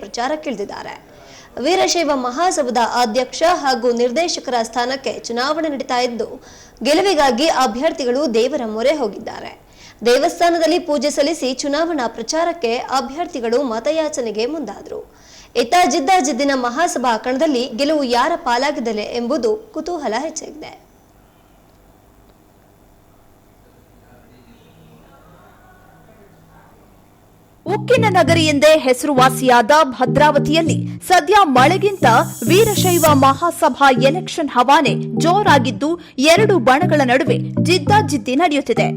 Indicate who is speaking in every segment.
Speaker 1: ಪ್ರಚಾರಕ್ಕಿಳಿದಿದ್ದಾರೆ ವೀರಶೈವ ಮಹಾಸಭಾದ ಅಧ್ಯಕ್ಷ ಹಾಗೂ ನಿರ್ದೇಶಕರ ಸ್ಥಾನಕ್ಕೆ ಚುನಾವಣೆ ನಡೀತಾ ಇದ್ದು, ಗೆಲುವಿಗಾಗಿ ಅಭ್ಯರ್ಥಿಗಳು ದೇವರ ಮೊರೆ ಹೋಗಿದ್ದಾರೆ. ದೇವಸ್ಥಾನದಲ್ಲಿ ಪೂಜೆ ಸಲ್ಲಿಸಿ ಚುನಾವಣಾ ಪ್ರಚಾರಕ್ಕೆ ಅಭ್ಯರ್ಥಿಗಳು ಮತಯಾಚನೆಗೆ ಮುಂದಾದರು. ಇತ್ತ ಜಿದ್ದಾಜಿದ್ದಿನ ಮಹಾಸಭಾ ಕಣದಲ್ಲಿ ಗೆಲುವು ಯಾರ ಪಾಲಾಗಿದಲೆ ಎಂಬುದು ಕುತೂಹಲ ಹೆಚ್ಚಾಗಿದೆ.
Speaker 2: ಉಕ್ಕಿನ ನಗರಿ ಎಂದೇ ಹೆಸರುವಾಸಿಯಾದ ಭದ್ರಾವತಿಯಲ್ಲಿ ಸದ್ಯ ಮಳೆಗಿಂತ ವೀರಶೈವ ಮಹಾಸಭಾ ಎಲೆಕ್ಷನ್ ಹವಾನೆ ಜೋರಾಗಿದ್ದು ಎರಡು ಬಣಗಳ ನಡುವೆ ಜಿದ್ದಾಜಿದ್ದಿ ನಡೆಯುತ್ತಿದೆ.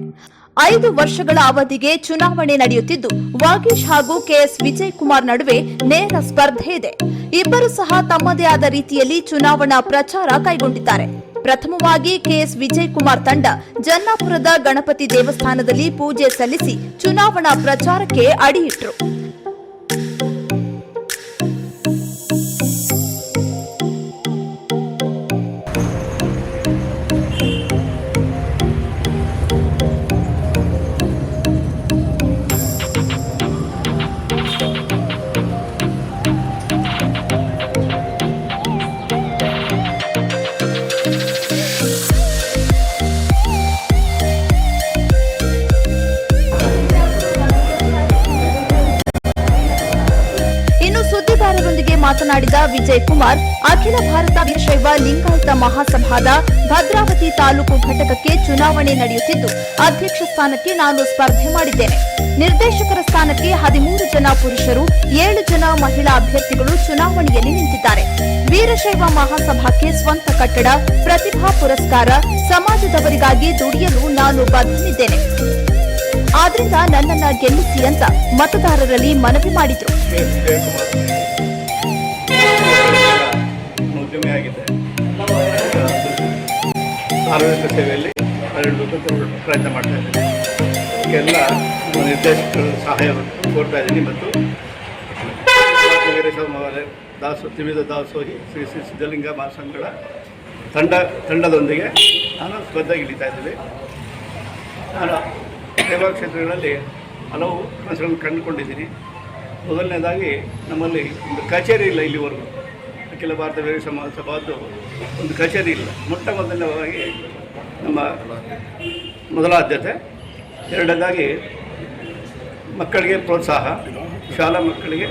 Speaker 2: ಐದು ವರ್ಷಗಳ ಅವಧಿಗೆ ಚುನಾವಣೆ ನಡೆಯುತ್ತಿದ್ದು ವಾಗೀಶ್ ಹಾಗೂ ಕೆಎಸ್ ವಿಜಯ್ ಕುಮಾರ್ ನಡುವೆ ನೇರ ಸ್ಪರ್ಧೆ ಇದೆ. ಇಬ್ಬರು ಸಹ ತಮ್ಮದೇ ಆದ ರೀತಿಯಲ್ಲಿ ಚುನಾವಣಾ ಪ್ರಚಾರ ಕೈಗೊಂಡಿದ್ದಾರೆ. ಪ್ರಥಮವಾಗಿ ಕೆಎಸ್ ವಿಜಯ್ ಕುಮಾರ್ ತಂಡ ಜನ್ನಾಪುರದ ಗಣಪತಿ ದೇವಸ್ಥಾನದಲ್ಲಿ ಪೂಜೆ ಸಲ್ಲಿಸಿ ಚುನಾವಣಾ ಪ್ರಚಾರಕ್ಕೆ ಅಡಿಯಿಟ್ರು. ಮಾತನಾಡಿದ ವಿಜಯ್ ಕುಮಾರ್, ಅಖಿಲ ಭಾರತ ವೀರಶೈವ ಲಿಂಗಾಯತ ಮಹಾಸಭಾದ ಭದ್ರಾವತಿ ತಾಲೂಕು ಘಟಕಕ್ಕೆ ಚುನಾವಣೆ ನಡೆಯುತ್ತಿದ್ದು, ಅಧ್ಯಕ್ಷ ಸ್ಥಾನಕ್ಕೆ ನಾನು ಸ್ಪರ್ಧೆ ಮಾಡಿದ್ದೇನೆ. ನಿರ್ದೇಶಕರ ಸ್ಥಾನಕ್ಕೆ ಹದಿಮೂರು ಜನ ಪುರುಷರು, ಏಳು ಜನ ಮಹಿಳಾ ಅಭ್ಯರ್ಥಿಗಳು ಚುನಾವಣೆಯಲ್ಲಿ ನಿಂತಿದ್ದಾರೆ. ವೀರಶೈವ ಮಹಾಸಭಾಕ್ಕೆ ಸ್ವಂತ ಕಟ್ಟಡ, ಪ್ರತಿಭಾ ಪುರಸ್ಕಾರ, ಸಮಾಜದವರಿಗಾಗಿ ದುಡಿಯಲು ನಾನು ಬದ್ಧನಿದ್ದೇನೆ. ಆದ್ರಿಂದ ನನ್ನನ್ನ ಗೆಲ್ಲಿಸಿ ಅಂತ ಮತದಾರರಲ್ಲಿ ಮನವಿ ಮಾಡಿದ್ರು.
Speaker 3: ಪ್ರಯತ್ನ ಮಾಡ್ತಾ ಇದ್ದೀನಿ. ಇದಕ್ಕೆಲ್ಲ ನಿರ್ದೇಶಕರು ಸಹಾಯವನ್ನು ಕೋರ್ತಾ ಇದ್ದೀನಿ ಮತ್ತು ವೀರಶೈವ ದಾಸು ತ್ರಿವಿಧ ದಾಸೋಹಿ ಶ್ರೀ ಶ್ರೀ ಸಿದ್ಧಲಿಂಗ ಮಹಾಸಂಗಳ ತಂಡ, ತಂಡದೊಂದಿಗೆ ನಾನು ಸ್ಪರ್ಧೆಗೆ ಇಳಿತಾ ಇದ್ದೀನಿ. ನಾನು ಸೇವಾ ಕ್ಷೇತ್ರಗಳಲ್ಲಿ ಹಲವು ಕನಸುಗಳನ್ನು ಕಂಡುಕೊಂಡಿದ್ದೀನಿ. ಮೊದಲನೇದಾಗಿ ನಮ್ಮಲ್ಲಿ ಒಂದು ಕಚೇರಿ ಇಲ್ಲ ಇಲ್ಲಿವರೆಗೂ. ಅಖಿಲ ಭಾರತ ವೀರ ಸಮಾಜ ಸಭಾದ್ದು ಒಂದು ಕಚೇರಿ ಇಲ್ಲ. ಮೊಟ್ಟ ಮೊದಲನೇವಾಗಿ ನಮ್ಮ ಮೊದಲ ಆದ್ಯತೆ ಎರಡನೇದಾಗಿ ಮಕ್ಕಳಿಗೆ ಪ್ರೋತ್ಸಾಹ, ಶಾಲಾ ಮಕ್ಕಳಿಗೆ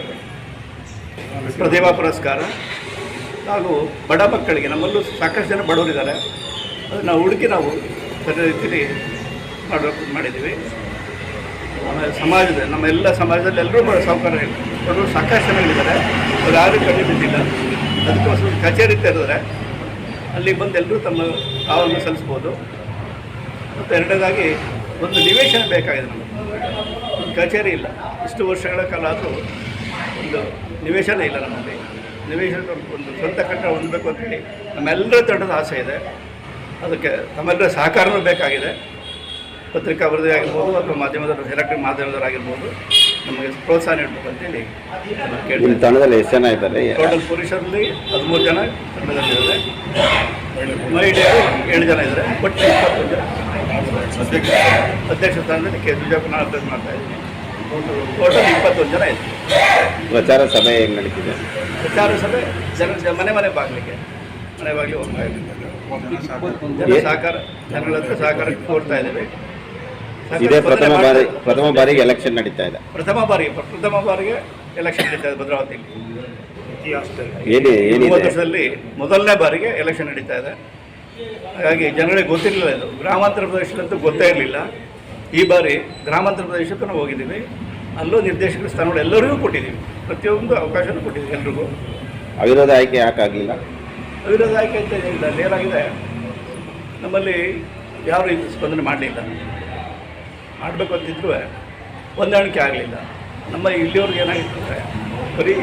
Speaker 3: ಪ್ರತಿಭಾ ಪುರಸ್ಕಾರ, ಹಾಗೂ ಬಡ ಮಕ್ಕಳಿಗೆ, ನಮ್ಮಲ್ಲೂ ಸಾಕಷ್ಟು ಜನ ಬಡವರಿದ್ದಾರೆ. ಅದನ್ನು ಹುಡುಕಿ ನಾವು ಸರಿ ರೀತಿಯಲ್ಲಿ ಮಾಡಬೇಕು ಮಾಡಿದ್ದೀವಿ. ಸಮಾಜದ, ನಮ್ಮ ಎಲ್ಲ ಸಮಾಜದಲ್ಲಿ ಎಲ್ಲರೂ ಸಾಹುಕಾರ ಬಡವರು ಸಾಕಷ್ಟು ಜನ ಇದ್ದಾರೆ. ಅವ್ರು ಯಾರು ಕಡಿಮೆ ಅದಕ್ಕೋಸ್ಕರ ಕಚೇರಿ ತೆರೆದ್ರೆ ಅಲ್ಲಿ ಬಂದು ಎಲ್ಲರೂ ತಮ್ಮ ಕಾವನ್ನು ಸಲ್ಲಿಸ್ಬೋದು. ಮತ್ತು ಎರಡನೇದಾಗಿ ಒಂದು ನಿವೇಶನ ಬೇಕಾಗಿದೆ ನಮಗೆ. ಕಚೇರಿ ಇಲ್ಲ. ಇಷ್ಟು ವರ್ಷಗಳ ಕಾಲ ಆದರೂ ಒಂದು ನಿವೇಶನ ಇಲ್ಲ ನಮ್ಮಲ್ಲಿ. ನಿವೇಶನ ಒಂದು ಸ್ವಂತ ಕಟ್ಟಡ ಹೊಂದಬೇಕು ಅಂತೇಳಿ ನಮ್ಮೆಲ್ಲರ ತಂಡದ ಆಸೆ ಇದೆ. ಅದಕ್ಕೆ ತಮ್ಮೆಲ್ಲರ ಸಹಕಾರನೂ ಬೇಕಾಗಿದೆ. ಪತ್ರಿಕಾ ವರದಿ ಆಗಿರ್ಬೋದು ಅಥವಾ ಮಾಧ್ಯಮದ ಎಲೆಕ್ಟ್ರಿಕ್ ಮಾಧ್ಯಮದವರಾಗಿರ್ಬೋದು ನಮಗೆ ಪ್ರೋತ್ಸಾಹ ನೀಡಬೇಕು ಅಂತೇಳಿ
Speaker 4: ನಿಮ್ಮ ತಂಡದಲ್ಲಿ ಎಷ್ಟು ಜನ ಇದ್ದಾರೆ?
Speaker 3: ಟೋಟಲ್ ಪುರುಷರಲ್ಲಿ ಹದಿಮೂರು ಜನ ತಂಡದಲ್ಲಿದ್ದಾರೆ ಮಹಿಳೆಯರು ಏಳು ಜನ ಇದ್ದಾರೆ. ಒಟ್ಟು ಇಪ್ಪತ್ತು ಜನ. ಅಧ್ಯಕ್ಷ ಅಧ್ಯಕ್ಷ ಸ್ಥಾನದಲ್ಲಿ ಕೆ. ಬಿಜೆಪಿ ನಾನು ಅಭ್ಯರ್ಥಿ ಮಾಡ್ತಾ ಇದ್ದೀನಿ ಟೋಟಲ್ ಇಪ್ಪತ್ತೊಂದು ಜನ ಇದೆ
Speaker 4: ಪ್ರಚಾರ ಸಭೆ ಹೆಂಗೆ ನಡೀತಿದೆ?
Speaker 3: ಪ್ರಚಾರ ಸಭೆ ಜನ ಮನೆ ಮನೆ ಬಾಗಿಲಿಗೆ. ಮನೆ ಬಾಗಿಲು ಸಹಕಾರ ಜನಗಳ ಹತ್ರ ಸಹಕಾರ ಕೋರ್ತಾ ಇದ್ದೀವಿ.
Speaker 4: ಇದೇ ಪ್ರಥಮ ಬಾರಿ ಪ್ರಥಮ ಬಾರಿಗೆ ಎಲೆಕ್ಷನ್ ನಡೀತಾ ಇದೆ.
Speaker 3: ಪ್ರಥಮ ಬಾರಿಗೆ ಪ್ರಥಮ ಬಾರಿಗೆ ಎಲೆಕ್ಷನ್ ನಡೀತಾ ಇದೆ ಭದ್ರಾವತಿಯಲ್ಲಿ.
Speaker 4: ಏನಿ
Speaker 3: ಏನು
Speaker 4: ಏನಿದೆ?
Speaker 3: ವರ್ಷದಲ್ಲಿ ಮೊದಲನೇ ಬಾರಿಗೆ ಎಲೆಕ್ಷನ್ ನಡೀತಾ ಇದೆ. ಹಾಗಾಗಿ ಜನಗಳಿಗೆ ಗೊತ್ತಿರಲಿಲ್ಲ ಇದು. ಗ್ರಾಮಾಂತರ ಪ್ರದೇಶದಂತೂ ಗೊತ್ತೇ ಇರಲಿಲ್ಲ. ಈ ಬಾರಿ ಗ್ರಾಮಾಂತರ ಪ್ರದೇಶಕ್ಕೂ ನಾವು ಹೋಗಿದ್ದೀವಿ. ಅಲ್ಲೂ ನಿರ್ದೇಶಕರ ಸ್ಥಾನಗಳು ಎಲ್ಲರಿಗೂ ಕೊಟ್ಟಿದ್ದೀವಿ. ಪ್ರತಿಯೊಂದು ಅವಕಾಶನೂ ಕೊಟ್ಟಿದ್ದೀವಿ ಎಲ್ರಿಗೂ.
Speaker 4: ಅವಿರೋಧ ಆಯ್ಕೆ ಯಾಕಾಗಲಿಲ್ಲ
Speaker 3: ಅವಿರೋಧ ಆಯ್ಕೆ ಅಂತ ಏನಿಲ್ಲ. ಅಲ್ಲಿ ಏನಾಗಿದೆ ನಮ್ಮಲ್ಲಿ ಯಾರು ಇದು ಸ್ಪಂದನೆ ಮಾಡಲಿಲ್ಲ. ಮಾಡಬೇಕು ಅಂತಿದ್ರು ಹೊಂದಾಣಿಕೆ ಆಗಲಿಲ್ಲ. ನಮ್ಮ ಇಲ್ಲಿಯವ್ರಿಗೆ ಏನಾಗಿತ್ತು ಅಂದರೆ ಬರೀ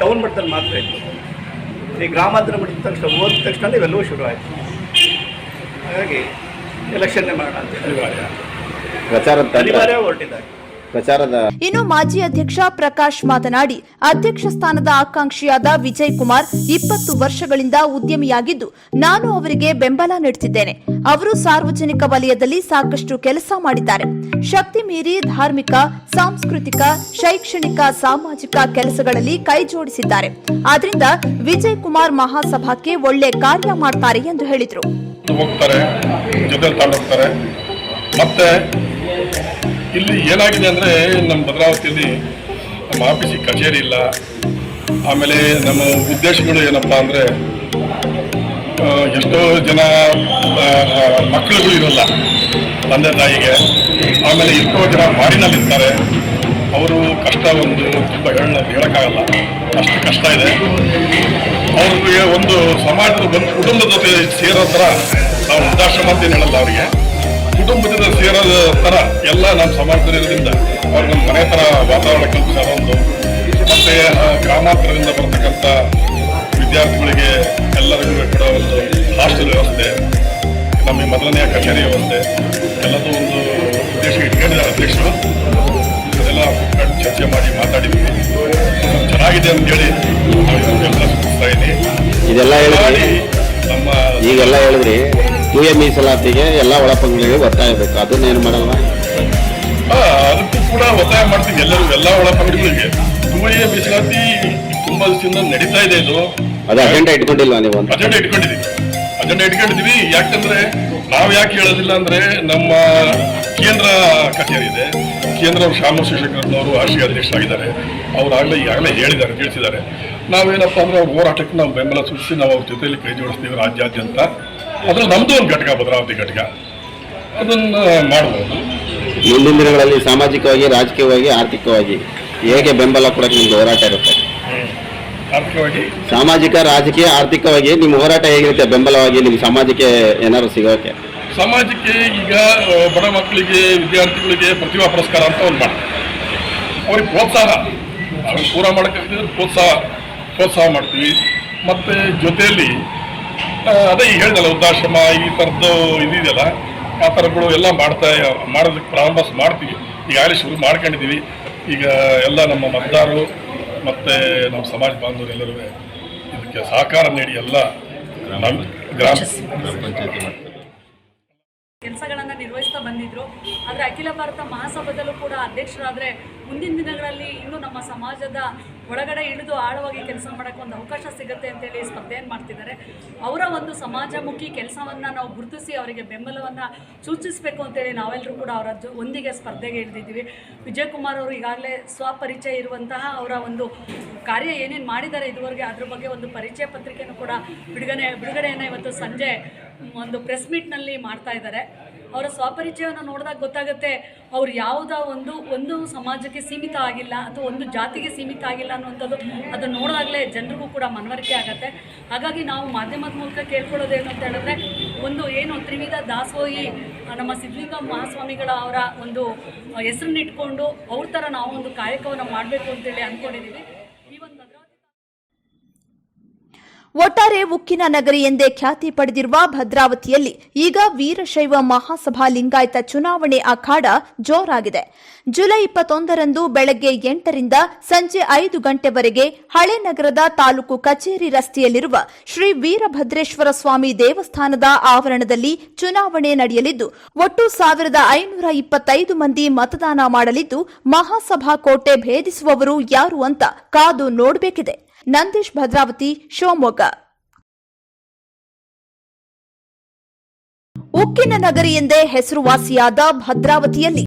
Speaker 3: ಟೌನ್ ಮಟ್ಟದಲ್ಲಿ ಮಾತ್ರ ಇತ್ತು. ಈ ಗ್ರಾಮಾಂತರ ಮಟ್ಟದ ತಕ್ಷಣ ಹೋದ ತಕ್ಷಣ ಇವೆಲ್ಲವೂ ಶುರು ಆಯಿತು. ಹಾಗಾಗಿ ಎಲೆಕ್ಷನ್ನೇ ಮಾಡೋಣ ಅಂತ ಅನಿವಾರ್ಯ. ಹೊರಟಿದ್ದಾರೆ.
Speaker 4: ಪ್ರಚಾರದ
Speaker 2: ಇನ್ನು ಮಾಜಿ ಅಧ್ಯಕ್ಷ ಪ್ರಕಾಶ್ ಮಾತನಾಡಿ ಅಧ್ಯಕ್ಷ ಸ್ಥಾನದ ಆಕಾಂಕ್ಷಿಯಾದ ವಿಜಯ್ ಕುಮಾರ್ ಇಪ್ಪತ್ತು ವರ್ಷಗಳಿಂದ ಉದ್ಯಮಿಯಾಗಿದ್ದು ನಾನು ಅವರಿಗೆ ಬೆಂಬಲ ನೀಡುತ್ತಿದ್ದೇನೆ ಅವರು ಸಾರ್ವಜನಿಕ ವಲಯದಲ್ಲಿ ಸಾಕಷ್ಟು ಕೆಲಸ ಮಾಡಿದ್ದಾರೆ. ಶಕ್ತಿ ಮೀರಿ ಧಾರ್ಮಿಕ, ಸಾಂಸ್ಕೃತಿಕ, ಶೈಕ್ಷಣಿಕ, ಸಾಮಾಜಿಕ ಕೆಲಸಗಳಲ್ಲಿ ಕೈ ಜೋಡಿಸಿದ್ದಾರೆ ಆದ್ರಿಂದ ವಿಜಯ್ ಕುಮಾರ್ ಮಹಾಸಭಾಕ್ಕೆ ಒಳ್ಳೆ ಕಾರ್ಯ ಮಾಡ್ತಾರೆ ಎಂದು ಹೇಳಿದರು.
Speaker 5: ಮತ್ತೆ ಇಲ್ಲಿ ಏನಾಗಿದೆ ಅಂದರೆ ನಮ್ಮ ಭದ್ರಾವತಿಯಲ್ಲಿ ನಮ್ಮ ಆಫೀಸಿಗೆ ಕಚೇರಿ ಇಲ್ಲ. ಆಮೇಲೆ ನಮ್ಮ ಉದ್ದೇಶಗಳು ಏನಪ್ಪಾ ಅಂದರೆ ಎಷ್ಟೋ ಜನ ಮಕ್ಕಳುಗಳು ಇರೋಲ್ಲ, ತಂದೆ ತಾಯಿಗೆ. ಆಮೇಲೆ ಎಷ್ಟೋ ಜನ ಬಾಡಿನಲ್ಲಿರ್ತಾರೆ ಅವರು ಕಷ್ಟ ಒಂದು ತುಂಬ ಹೇಳ ಹೇಳೋಕ್ಕಾಗಲ್ಲ. ಅಷ್ಟು ಕಷ್ಟ ಇದೆ. ಅವ್ರಿಗೆ ಒಂದು ಸಮಾಜದ ಬಂದು ಕುಟುಂಬದ ಜೊತೆ ಸೇರೋ ಥರ ನಾವು ವೃದ್ಧಾಶ್ರಮ ಅಂತ ಹೇಳಲ್ಲ ಅವರಿಗೆ. ಕುಟುಂಬದ ಜೊತೆ ಸೇರೋದ ಥರ ಎಲ್ಲ ನಮ್ಮ ಸಮಾಜದಲ್ಲಿರೋದ್ರಿಂದ ಅವ್ರಿಗೆ ಒಂದು ಮನೆ ಥರ ವಾತಾವರಣ ಕಲ್ಪಿಸೋದು ಮತ್ತೆ ಗ್ರಾಮಾಂತರದಿಂದ ಬರ್ತಕ್ಕಂಥ ವಿದ್ಯಾರ್ಥಿಗಳಿಗೆ ಎಲ್ಲರಿಗೂ ಕೂಡ ಒಂದು ಹಾಸ್ಟೆಲ್ ವ್ಯವಸ್ಥೆ ನಮಗೆ ಮೊದಲನೆಯ ಕಚೇರಿ ವ್ಯವಸ್ಥೆ ಎಲ್ಲದೂ ಒಂದು ಉದ್ದೇಶ ಇಟ್ಕೊಂಡಿದ್ದಾರೆ ಅಧ್ಯಕ್ಷರು. ಕೂತ್ಕೊಂಡು ಚರ್ಚೆ ಮಾಡಿ ಮಾತಾಡಿದ್ವಿ. ಚೆನ್ನಾಗಿದೆ ಅಂತೇಳಿ ಹೇಳಿ ಎಲ್ಲ ಸೂಚಿಸ್ತಾ ಇದ್ದೀನಿ.
Speaker 4: ಇದೆಲ್ಲ
Speaker 5: ಹೇಳಿ ನಮ್ಮ
Speaker 4: ಈಗೆಲ್ಲ ಹೇಳಿದ್ರಿ ಯು ಎ ಮೀಸಲಾತಿಗೆ ಎಲ್ಲ ಒಳಪಂಗಳಿಗೆ ಒತ್ತಾಯ ಬೇಕು. ಅದನ್ನೇನು ಮಾಡಲ್ವಾ?
Speaker 5: ಅದಕ್ಕೂ ಕೂಡ ಒತ್ತಾಯ ಮಾಡ್ತೀವಿ ಎಲ್ಲರೂ ಎಲ್ಲ ಒಳಪಂಗಳಿಗೆ ಯು ಎ ಮೀಸಲಾತಿ ತುಂಬಾ ದಿವಸದಿಂದ ನಡೀತಾ ಇದೆ ಇದು.
Speaker 4: ಅದು ಅಜೆಂಡಾ ಇಟ್ಕೊಂಡಿಲ್ಲ ನೀವು ಅಂತ.
Speaker 5: ಅಜೆಂಡಾ ಇಟ್ಕೊಂಡಿದ್ದೀವಿ ಅಜೆಂಡಾ ಇಟ್ಕೊಂಡಿದ್ದೀವಿ ಯಾಕಂದ್ರೆ ನಾವು ಯಾಕೆ ಹೇಳೋದಿಲ್ಲ ಅಂದ್ರೆ ನಮ್ಮ ಕೇಂದ್ರ ಕಚೇರಿ ಇದೆ. ಕೇಂದ್ರ ಶ್ಯಾಮ ಶಿವಶಂಕರನವರು ರಾಷ್ಟ್ರೀಯ ಅಧ್ಯಕ್ಷರಾಗಿದ್ದಾರೆ. ಅವ್ರು ಆಗಲೇ ಈಗಾಗಲೇ ಹೇಳಿದ್ದಾರೆ ತಿಳಿಸಿದ್ದಾರೆ. ನಾವೇನಪ್ಪ ಅಂದ್ರೆ ಅವ್ರ ಹೋರಾಟಕ್ಕೆ ನಾವು ಬೆಂಬಲ ಸೂಚಿಸಿ ನಾವು ಅವ್ರ ಜೊತೆಯಲ್ಲಿ ಕೈ ಜೋಡಿಸ್ತೀವಿ ರಾಜ್ಯಾದ್ಯಂತ. ಅದ್ರಲ್ಲಿ ನಮ್ದು ಒಂದು ಘಟಕ ಭದ್ರಾವತಿ ಘಟಕ. ಅದನ್ನ ಮಾಡ್ಬೋದು.
Speaker 4: ಮುಂದಿನ ದಿನಗಳಲ್ಲಿ ಸಾಮಾಜಿಕವಾಗಿ ರಾಜಕೀಯವಾಗಿ ಆರ್ಥಿಕವಾಗಿ ಹೇಗೆ ಬೆಂಬಲ ಕೊಡಕ್ಕೆ ನಿಮ್ಗೆ ಹೋರಾಟ ಇರುತ್ತೆ? ಸಾಮಾಜಿಕ ರಾಜಕೀಯ ಆರ್ಥಿಕವಾಗಿ ನಿಮ್ಮ ಹೋರಾಟ ಹೇಗಿರುತ್ತೆ? ಬೆಂಬಲವಾಗಿ ನಿಮ್ಗೆ ಸಮಾಜಕ್ಕೆ ಏನಾದ್ರು ಸಿಗೋಕೆ?
Speaker 5: ಸಮಾಜಕ್ಕೆ ಈಗ ಬಡ ಮಕ್ಕಳಿಗೆ ವಿದ್ಯಾರ್ಥಿಗಳಿಗೆ ಪ್ರತಿಭಾ ಪುರಸ್ಕಾರ ಅಂತ ಒಂದು ಮಾಡ್ತಾರೆ. ಅವ್ರಿಗೆ ಪ್ರೋತ್ಸಾಹ. ಅವ್ರಿಗೆ ಪೂರ ಮಾಡೋಕ್ಕಾಗದಿದ್ರೆ ಪ್ರೋತ್ಸಾಹ ಪ್ರೋತ್ಸಾಹ ಮಾಡ್ತೀವಿ. ಮತ್ತು ಜೊತೆಯಲ್ಲಿ ಅದೇ ಈಗ ಹೇಳ್ದಲ್ಲ ವೃದ್ಧಾಶ್ರಮ ಈ ಥರದ್ದು ಇದಿದೆಯಲ್ಲ ಆ ಥರಗಳು ಎಲ್ಲ ಮಾಡ್ತಾ ಮಾಡೋದಕ್ಕೆ ಪ್ರಾರಂಭ ಮಾಡ್ತೀವಿ. ಈಗಾಗಲೇ ಶುರು ಮಾಡ್ಕೊಂಡಿದ್ದೀವಿ. ಈಗ ಎಲ್ಲ ನಮ್ಮ ಮತದಾರರು ಮತ್ತು ನಮ್ಮ ಸಮಾಜ ಬಾಂಧವರು ಎಲ್ಲರೂ ಇದಕ್ಕೆ ಸಹಕಾರ ನೀಡಿ ಎಲ್ಲ ಗ್ರಾಮ ಗ್ರಾಮ
Speaker 6: ಕೆಲಸಗಳನ್ನು ನಿರ್ವಹಿಸ್ತಾ ಬಂದಿದ್ರು. ಆದರೆ ಅಖಿಲ ಭಾರತ ಮಹಾಸಭಾದಲ್ಲೂ ಕೂಡ ಅಧ್ಯಕ್ಷರಾದರೆ ಮುಂದಿನ ದಿನಗಳಲ್ಲಿ ಇನ್ನೂ ನಮ್ಮ ಸಮಾಜದ ಒಳಗಡೆ ಇಳಿದು ಆಳವಾಗಿ ಕೆಲಸ ಮಾಡೋಕ್ಕೆ ಒಂದು ಅವಕಾಶ ಸಿಗುತ್ತೆ ಅಂತೇಳಿ ಸ್ಪರ್ಧೆಯನ್ನು ಮಾಡ್ತಿದ್ದಾರೆ. ಅವರ ಒಂದು ಸಮಾಜಮುಖಿ ಕೆಲಸವನ್ನು ನಾವು ಗುರುತಿಸಿ ಅವರಿಗೆ ಬೆಂಬಲವನ್ನು ಸೂಚಿಸಬೇಕು ಅಂತೇಳಿ ನಾವೆಲ್ಲರೂ ಕೂಡ ಅವರ ಜೊ- ಒಂದಿಗೆ ಸ್ಪರ್ಧೆಗೆ ಇಳಿದಿದ್ದೀವಿ. ವಿಜಯಕುಮಾರ್ ಅವರು ಈಗಾಗಲೇ ಸ್ವಪರಿಚಯ ಇರುವಂತಹ ಅವರ ಒಂದು ಕಾರ್ಯ ಏನೇನು ಮಾಡಿದ್ದಾರೆ ಇದುವರೆಗೆ ಅದ್ರ ಬಗ್ಗೆ ಒಂದು ಪರಿಚಯ ಪತ್ರಿಕೆಯನ್ನು ಕೂಡ ಬಿಡುಗಡೆ ಬಿಡುಗಡೆಯನ್ನು ಇವತ್ತು ಸಂಜೆ ಒಂದು ಪ್ರೆಸ್ ಮೀಟ್ನಲ್ಲಿ ಮಾಡ್ತಾ ಇದ್ದಾರೆ. ಅವರ ಸ್ವಪರಿಚಯವನ್ನು ನೋಡಿದಾಗ ಗೊತ್ತಾಗುತ್ತೆ ಅವ್ರು ಯಾವುದೋ ಒಂದು ಒಂದು ಸಮಾಜಕ್ಕೆ ಸೀಮಿತ ಆಗಿಲ್ಲ ಅಥವಾ ಒಂದು ಜಾತಿಗೆ ಸೀಮಿತ ಆಗಿಲ್ಲ ಅನ್ನುವಂಥದ್ದು ಅದನ್ನು ನೋಡಿದಾಗಲೇ ಜನರಿಗೂ ಕೂಡ ಮನವರಿಕೆ ಆಗುತ್ತೆ. ಹಾಗಾಗಿ ನಾವು ಮಾಧ್ಯಮದ ಮೂಲಕ ಕೇಳ್ಕೊಳ್ಳೋದೇನು ಅಂತ ಹೇಳಿದ್ರೆ, ಒಂದು ಏನು ತ್ರಿವಿಧ ದಾಸೋಹಿ ನಮ್ಮ ಸಿದ್ಧಲಿಂಗ ಮಹಾಸ್ವಾಮಿಗಳ ಅವರ ಒಂದು ಹೆಸರನ್ನಿಟ್ಕೊಂಡು ಅವ್ರ ಥರ ನಾವು ಒಂದು ಕಾಯಕವನ್ನು ಮಾಡಬೇಕು ಅಂತೇಳಿ ಅಂದ್ಕೊಂಡಿದ್ದೀವಿ ಈ ಒಂದು ಭದ್ರಾವತಿ
Speaker 2: ಒಟ್ಟಾರೆ ಉಕ್ಕಿನ ನಗರಿ ಎಂದೇ ಖ್ಯಾತಿ ಪಡೆದಿರುವ ಭದ್ರಾವತಿಯಲ್ಲಿ ಈಗ ವೀರಶೈವ ಮಹಾಸಭಾ ಲಿಂಗಾಯತ ಚುನಾವಣೆ ಅಖಾಡ ಜೋರಾಗಿದೆ. ಜುಲೈ ಇಪ್ಪತ್ತೊಂದರಂದು ಬೆಳಗ್ಗೆ ಎಂಟರಿಂದ ಸಂಜೆ ಐದು ಗಂಟೆವರೆಗೆ ಹಳೆ ನಗರದ ತಾಲೂಕು ಕಚೇರಿ ರಸ್ತೆಯಲ್ಲಿರುವ ಶ್ರೀ ವೀರಭದ್ರೇಶ್ವರ ಸ್ವಾಮಿ ದೇವಸ್ಥಾನದ ಆವರಣದಲ್ಲಿ ಚುನಾವಣೆ ನಡೆಯಲಿದ್ದು, ಒಟ್ಟು ಸಾವಿರದ ಐನೂರ ಇಪ್ಪತ್ತೈದು ಮಂದಿ ಮತದಾನ ಮಾಡಲಿದ್ದು, ಮಹಾಸಭಾ ಕೋಟೆ ಭೇದಿಸುವವರು ಯಾರು ಅಂತ ಕಾದು ನೋಡಬೇಕಿದೆ. ನಂದೀಶ್ ಭದ್ರಾವತಿ ಶಿವಮೊಗ್ಗ. ಉಕ್ಕಿನ ನಗರಿ ಎಂದೇ ಹೆಸರುವಾಸಿಯಾದ ಭದ್ರಾವತಿಯಲ್ಲಿ